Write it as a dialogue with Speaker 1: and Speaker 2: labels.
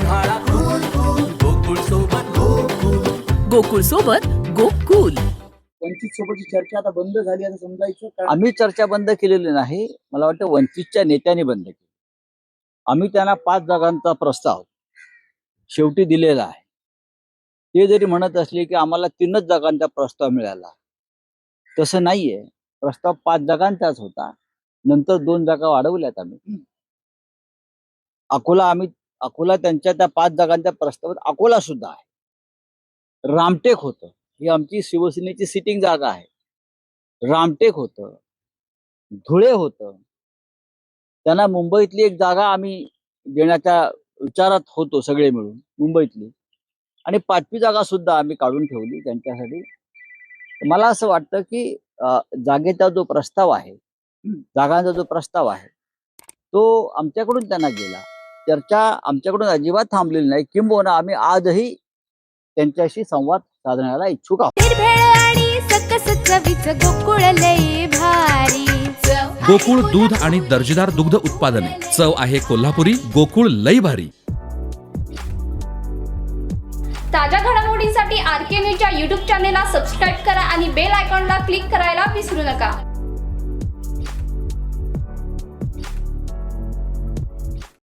Speaker 1: उन्हाळा गोकुळ सोबत गोकुल. गोकुळ सोबत गोकुल.
Speaker 2: वंचित सोबतची चर्चा आता बंद झाली असं समजायचं
Speaker 3: आम्ही चर्चा बंद केलेली नाही मला वाटतं वंचितच्या नेत्याने बंद केली. आम्ही त्यांना पाच जागांचा प्रस्ताव शेवटी दिलेला आहे. ते जरी म्हणत असले की आम्हाला तीनच जागांचा प्रस्ताव मिळाला. तसं नाहीये. प्रस्ताव पाच जागांचाच होता. नंतर दोन जागा वाढवल्यात आम्ही. अकोला आम्ही अकोला त्यांच्या त्या पाच जागांच्या प्रस्तावात अकोला सुद्धा आहे. रामटेक होतं. ही आमची शिवसेनेची सिटिंग जागा आहे. रामटेक होतं. धुळे होतं. त्यांना मुंबईतली एक जागा आम्ही देण्याच्या विचारात होतो सगळे मिळून मुंबईतली. आणि पाचवी जागा सुद्धा आम्ही काढून ठेवली त्यांच्यासाठी. मला असं वाटतं की जागेचा जो प्रस्ताव आहे जागांचा जो प्रस्ताव आहे तो आमच्याकडून त्यांना गेला. चर्चा आमच्याकडून अजिबात थांबलेली नाही. किंबहुना आम्ही आजही त्यांच्याशी संवाद साधण्याला इच्छुक आहोत.
Speaker 4: गोकुळ लई भारी.
Speaker 5: गोकुळ दूध आणि दर्जेदार दुग्ध उत्पादने. चव आहे कोल्हापुरी गोकुळ लई भारी.
Speaker 6: ताज्या घडामोडींसाठी आर के न्यूजच्या यूट्यूब चॅनेलला सबस्क्राईब करा आणि बेल आयकॉनला क्लिक करायला विसरू नका.